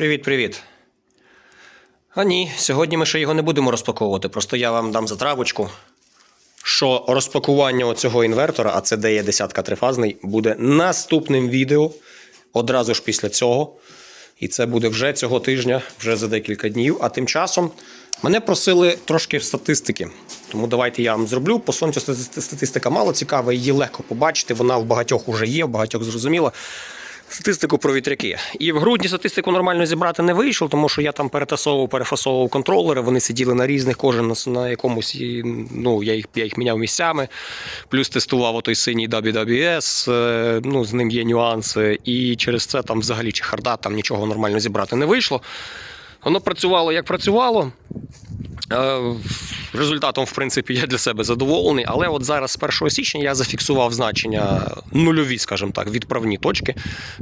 Привіт-привіт. А ні, сьогодні ми ще його не будемо розпаковувати. Просто я вам дам затравочку, що розпакування цього інвертора, а це DE десятка трифазний, буде наступним відео одразу ж після цього. І це буде вже цього тижня, вже за декілька днів. А тим часом мене просили трошки статистики. Тому давайте я вам зроблю. По сонцю статистика мало цікава, її легко побачити. Вона в багатьох уже є, в багатьох зрозуміла. Статистику про вітряки. І в грудні статистику нормально зібрати не вийшло, тому що я там перетасовував, перефасовував контролери. Вони сиділи на різних, кожен на, якомусь. і, Ну, я їх, я їх міняв місцями. Плюс тестував отой синій WWS, е, ну, з ним є нюанси. І через це там взагалі чехарда, там нічого нормально зібрати не вийшло. Воно працювало як працювало. Результатом, в принципі, я для себе задоволений, але от зараз з 1 січня я зафіксував значення нульові, скажімо так, відправні точки.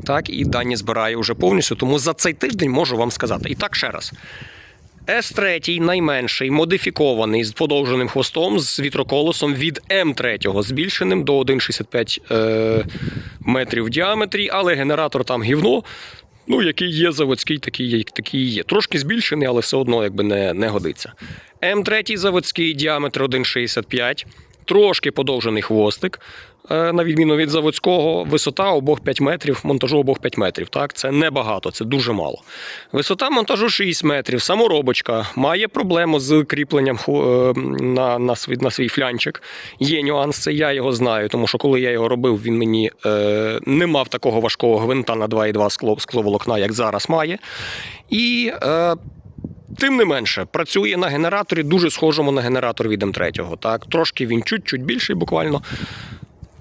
Так, і дані збираю вже повністю. Тому за цей тиждень можу вам сказати. І так ще раз. С3 найменший, модифікований з подовженим хвостом з вітроколосом від М3, збільшеним до 1,65 е, метрів в діаметрі, але генератор там гівно. Ну, який є заводський, такий, є- такий є. Трошки збільшений, але все одно якби не, не годиться. М3 заводський діаметр 1,65, трошки подовжений хвостик. Е, На відміну від заводського, висота обох 5 метрів, монтажу обох 5 метрів. Так, це небагато, це дуже мало. Висота монтажу 6 метрів, саморобочка, має проблему з кріпленням е, на, на, свій, на свій флянчик. Є нюанс, це я його знаю, тому що коли я його робив, він мені е, не мав такого важкого гвинта на 2,2 скло, скловолокна, як зараз має. І е, Тим не менше, працює на генераторі, дуже схожому на генератор від М3. Так? Трошки він чуть-чуть більший, буквально.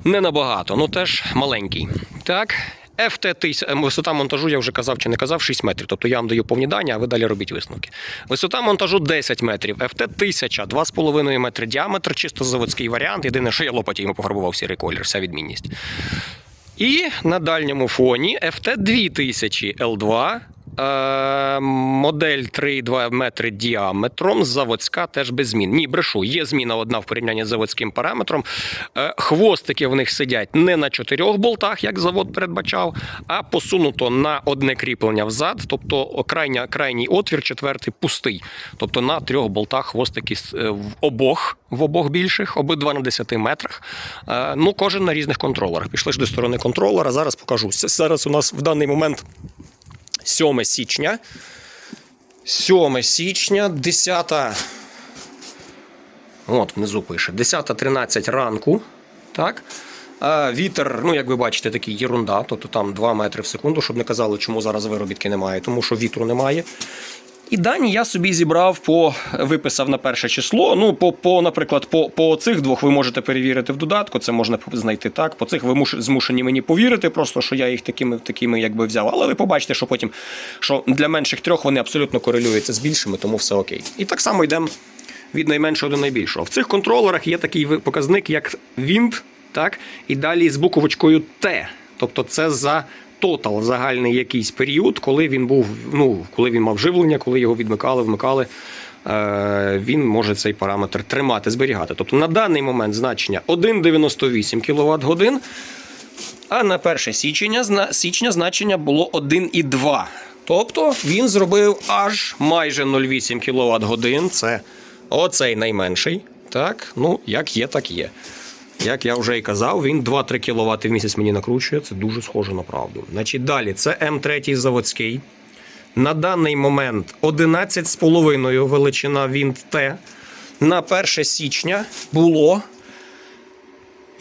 Не набагато, ну теж маленький. Так. FT тис- е, висота монтажу, я вже казав чи не казав, 6 метрів. Тобто я вам даю повні дані, а ви далі робіть висновки. Висота монтажу 10 метрів, FT 1000, 2,5 метри діаметр, чисто заводський варіант. Єдине, що я лопаті йому пофарбував сірий колір, вся відмінність. І на дальньому фоні FT 2000 L2. Е, модель 3,2 метри діаметром, заводська теж без змін. Ні, брешу, є зміна одна в порівнянні з заводським параметром. Е, хвостики в них сидять не на чотирьох болтах, як завод передбачав, а посунуто на одне кріплення взад, тобто крайня, крайній отвір, четвертий пустий. Тобто на трьох болтах хвостики е, в обох, в обох більших, обидва на 10 метрах. Е, ну, кожен на різних контролерах. Пішли ж до сторони контролера. Зараз покажу. Зараз у нас в даний момент 7 січня. 7 січня, 10. От внизу пише. 10.13 ранку. Так. А вітер, ну як ви бачите, такий єрунда, тобто там 2 метри в секунду, щоб не казали, чому зараз виробітки немає, тому що вітру немає. І дані я собі зібрав по виписав на перше число. Ну, по, по наприклад, по, по цих двох ви можете перевірити в додатку. Це можна знайти так. По цих ви муш- змушені мені повірити, просто що я їх такими, такими якби взяв. Але ви побачите, що потім що для менших трьох вони абсолютно корелюються з більшими, тому все окей. І так само йдемо від найменшого до найбільшого. В цих контролерах є такий показник, як Wind, так, і далі з буковочкою Т. Тобто це за тотал загальний якийсь період, коли він був, ну, коли він мав живлення, коли його відмикали, вмикали. е, Він може цей параметр тримати, зберігати. Тобто на даний момент значення 1,98 кВт годин, а на 1 січня, січня значення було 1,2. Тобто він зробив аж майже 0,8 кВт годин. Це оцей найменший. Так, ну як є, так є. Як я вже і казав, він 2-3 кВт в місяць мені накручує. Це дуже схоже на правду. Значить, далі це М3 заводський. На даний момент 11,5 величина Вінт Т. На 1 січня було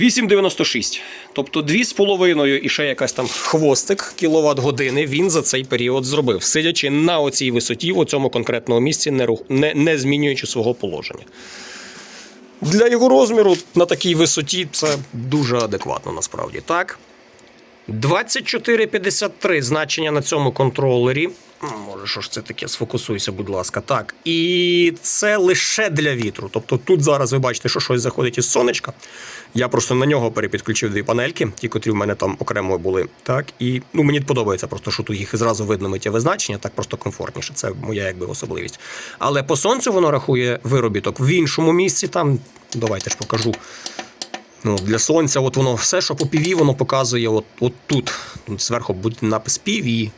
8,96. Тобто 2,5 і ще якась там хвостик кіловат години він за цей період зробив, сидячи на оцій висоті, в цьому конкретному місці, не, рух- не, не змінюючи свого положення. Для його розміру на такій висоті це дуже адекватно насправді. Так. 2453 значення на цьому контролері. Може, що ж це таке? Сфокусуйся, будь ласка. Так. І це лише для вітру. Тобто тут зараз ви бачите, що щось заходить із сонечка. Я просто на нього перепідключив дві панельки, ті, котрі в мене там окремо були. Так. І ну, мені подобається просто, що тут їх зразу видно миттєве значення, так просто комфортніше. Це моя якби особливість. Але по сонцю воно рахує виробіток в іншому місці. Там давайте ж покажу. Ну, для сонця, от воно все, що по PV, воно показує от, от тут. Зверху буде напис PV.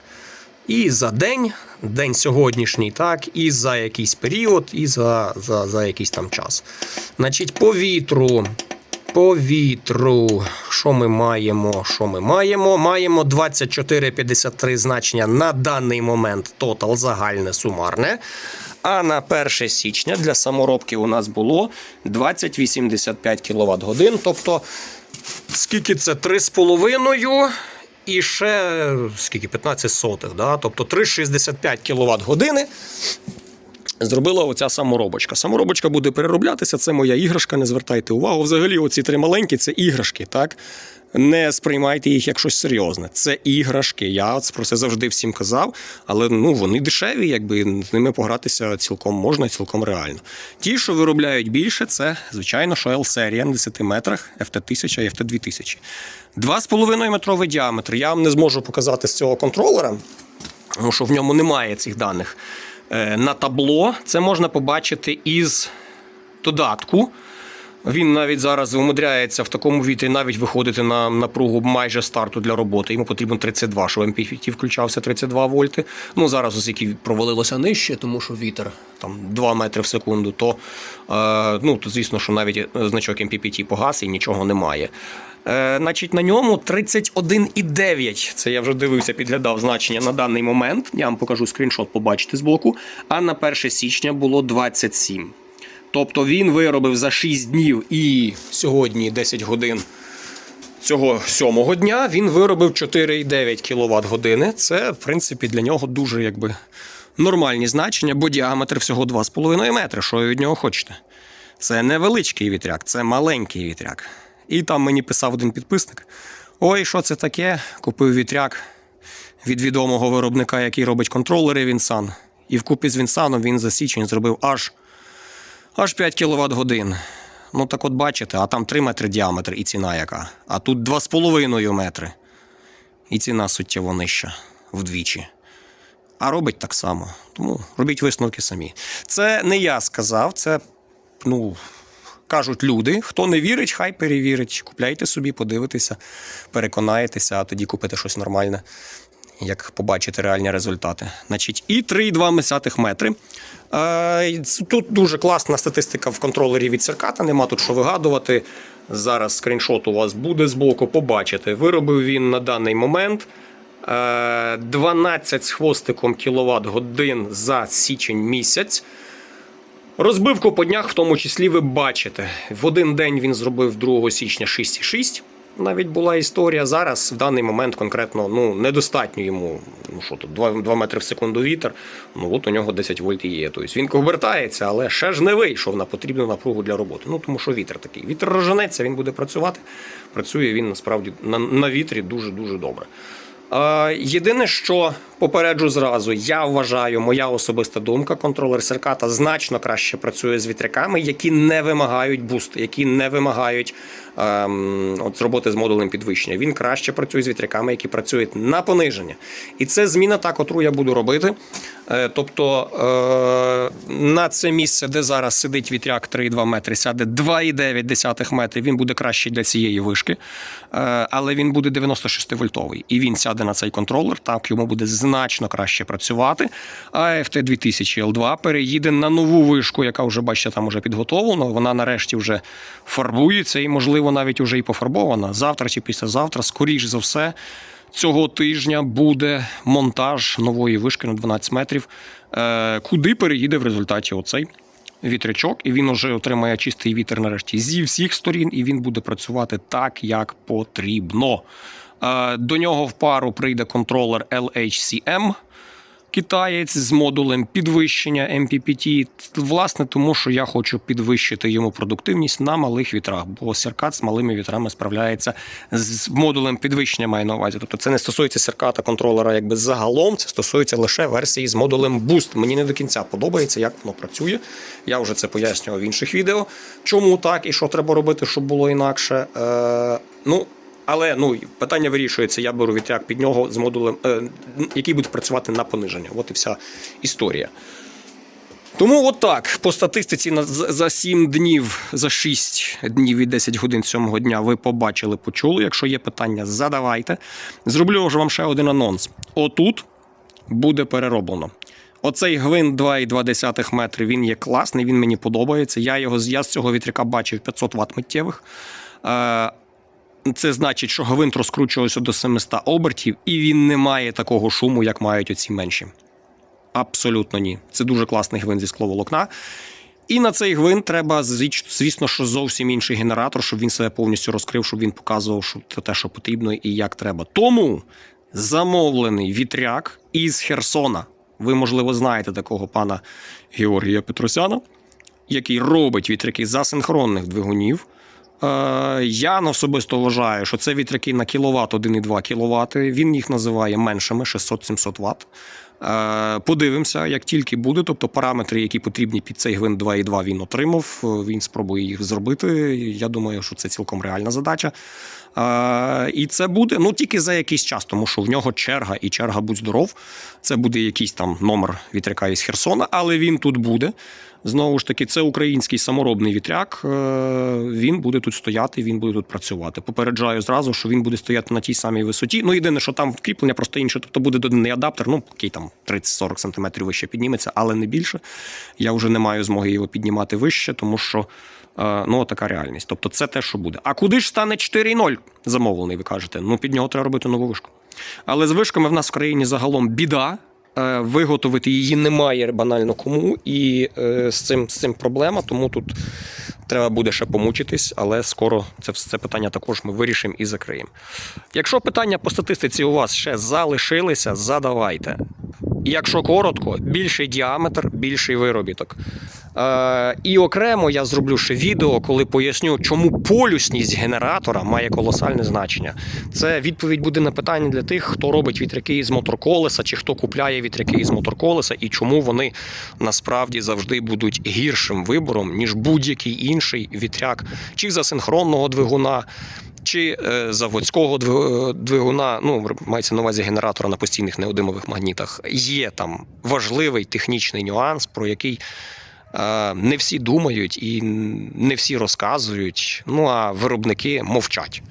І за день, день сьогоднішній, так, і за якийсь період, і за, за, за якийсь там час. Значить, по вітру. По вітру. Що ми маємо? Що ми маємо? Маємо 24,53 значення на даний момент тотал загальне сумарне. А на 1 січня для саморобки у нас було 2085 кВт годин. Тобто, скільки це 3,5 і ще скільки 15 сотих. Да? Тобто 3,65 кВт години зробила оця саморобочка. Саморобочка буде перероблятися, це моя іграшка, не звертайте увагу. Взагалі, оці три маленькі це іграшки, так? Не сприймайте їх як щось серйозне. Це іграшки. Я про це завжди всім казав, але ну, вони дешеві, якби з ними погратися цілком можна, цілком реально. Ті, що виробляють більше, це, звичайно, що L-серія на 10 метрах, FT1000 і FT2000. 2,5 метровий діаметр. Я вам не зможу показати з цього контролера, тому що в ньому немає цих даних. Е, На табло це можна побачити із додатку. Він навіть зараз умудряється в такому вітрі навіть виходити на напругу майже старту для роботи. Йому потрібно 32, щоб MPPT включався 32 вольти. Ну зараз, оскільки провалилося нижче, тому що вітер там 2 метри в секунду, то, е, ну, то звісно, що навіть е, значок MPPT погас і нічого немає. Е, значить, на ньому 31,9. Це я вже дивився, підглядав значення на даний момент. Я вам покажу скріншот, побачите з боку. А на 1 січня було 27. Тобто він виробив за 6 днів і сьогодні 10 годин цього сьомого дня він виробив 4,9 кВт години. Це, в принципі, для нього дуже якби нормальні значення, бо діаметр всього 2,5 метри. Що ви від нього хочете? Це невеличкий вітряк, це маленький вітряк. І там мені писав один підписник: Ой, що це таке? Купив вітряк від відомого виробника, який робить контролери Вінсан. І вкупі з Вінсаном він за січень зробив аж аж 5 кВт годин. Ну так от бачите, а там 3 метри діаметр і ціна яка. А тут 2,5 метри. І ціна суттєво нижча вдвічі. А робить так само. Тому робіть висновки самі. Це не я сказав, це ну, кажуть люди. Хто не вірить, хай перевірить. Купляйте собі, подивитеся, переконаєтеся, а тоді купите щось нормальне, як побачите реальні результати. Значить, і 3,2 метри. Е, Тут дуже класна статистика в контролері від Серката, нема тут що вигадувати. Зараз скріншот у вас буде збоку, побачите. Виробив він на даний момент е, 12 з хвостиком кіловат годин за січень місяць. Розбивку по днях, в тому числі, ви бачите. В один день він зробив 2 січня 6,6. Навіть була історія. Зараз в даний момент конкретно ну, недостатньо йому. Ну що тут, 2, 2 метри в секунду вітер. Ну от у нього 10 вольт є. Тобто він повертається, але ще ж не вийшов на потрібну напругу для роботи. Ну тому що вітер такий. Вітер роженеться, він буде працювати. Працює він насправді на, на вітрі дуже дуже добре. Е, Єдине, що попереджу зразу, я вважаю, моя особиста думка, контролер Серката значно краще працює з вітряками, які не вимагають буст, які не вимагають от, з роботи з модулем підвищення. Він краще працює з вітряками, які працюють на пониження. І це зміна та, котру я буду робити. Е, тобто е, на це місце, де зараз сидить вітряк 3,2 метри, сяде 2,9 метрів. Він буде кращий для цієї вишки, Е, але він буде 96 вольтовий. І він сяде на цей контролер. Так йому буде значно краще працювати. А FT 2000 L2 переїде на нову вишку, яка вже бачите, там уже підготовлена. Вона нарешті вже фарбується і, можливо, навіть уже і пофарбована. Завтра чи післязавтра, скоріш за все. Цього тижня буде монтаж нової вишки на 12 метрів, е, куди переїде в результаті оцей вітрячок, і він уже отримає чистий вітер нарешті зі всіх сторін, і він буде працювати так, як потрібно. Е, До нього в пару прийде контролер LHCM. Китаєць з модулем підвищення MPPT, власне, тому що я хочу підвищити йому продуктивність на малих вітрах, бо Серкат з малими вітрами справляється з модулем підвищення, маю на увазі. Тобто це не стосується Серката контролера якби загалом, це стосується лише версії з модулем Boost. Мені не до кінця подобається, як воно працює. Я вже це пояснював в інших відео. Чому так і що треба робити, щоб було інакше. Е, ну, але ну питання вирішується. Я беру вітряк під нього з модулем, е, який буде працювати на пониження. От і вся історія. Тому от так, по статистиці за за 7 днів, за 6 днів і 10 годин сьомого дня ви побачили, почули. Якщо є питання, задавайте. Зроблю вже вам ще один анонс. Отут буде перероблено. Оцей гвинт 2,2 метри, він є класний, він мені подобається. Я його я з цього вітряка бачив 500 Вт миттєвих. Це значить, що гвинт розкручувався до 700 обертів, і він не має такого шуму, як мають оці менші. Абсолютно ні. Це дуже класний гвинт зі скловолокна. І на цей гвинт треба, звісно, що зовсім інший генератор, щоб він себе повністю розкрив, щоб він показував, що це те, що потрібно і як треба. Тому замовлений вітряк із Херсона. Ви, можливо, знаєте такого пана Георгія Петросяна, який робить вітряки з асинхронних двигунів. Е, я особисто вважаю, що це вітряки на кіловат 1,2 кВт. Він їх називає меншими 600-700 Вт. Е, Подивимося, як тільки буде. Тобто параметри, які потрібні під цей гвинт 2,2 він отримав. е, Він спробує їх зробити. Я думаю, що це цілком реальна задача. Е, І це буде ну тільки за якийсь час, тому що в нього черга і черга будь здоров. Це буде якийсь там номер вітряка із Херсона, але він тут буде. Знову ж таки, це український саморобний вітряк. е, Він буде тут стояти, він буде тут працювати. Попереджаю зразу, що він буде стояти на тій самій висоті. Ну, єдине, що там кріплення просто інше, тобто буде доданий адаптер, ну, який там 30-40 см вище підніметься, але не більше. Я вже не маю змоги його піднімати вище, тому що ну, така реальність. Тобто, це те, що буде. А куди ж стане 4.0 замовлений, ви кажете? Ну, під нього треба робити нову вишку. Але з вишками в нас в країні загалом біда. Е, Виготовити її немає банально кому, і е, з цим, з цим проблема, тому тут треба буде ще помучитись, але скоро це, це питання також ми вирішимо і закриємо. Якщо питання по статистиці у вас ще залишилися, задавайте. Якщо коротко, більший діаметр, більший виробіток. Е, і окремо я зроблю ще відео, коли поясню, чому полюсність генератора має колосальне значення. Це відповідь буде на питання для тих, хто робить вітряки із моторколеса, чи хто купляє вітряки із моторколеса, і чому вони насправді завжди будуть гіршим вибором, ніж будь-який інший вітряк, чи з асинхронного двигуна. Чи е, заводського двигуна, ну мається на увазі генератора на постійних неодимових магнітах, є там важливий технічний нюанс, про який е, не всі думають і не всі розказують. Ну а виробники мовчать,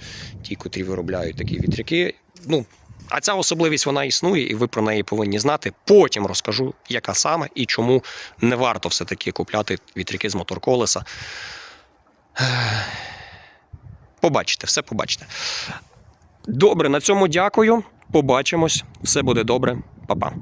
ті, котрі виробляють такі вітряки. Ну а ця особливість вона існує, і ви про неї повинні знати. Потім розкажу, яка саме і чому не варто все таки купляти вітряки з моторколеса. Побачите, все побачите. Добре, на цьому дякую. Побачимось. Все буде добре. Па-па.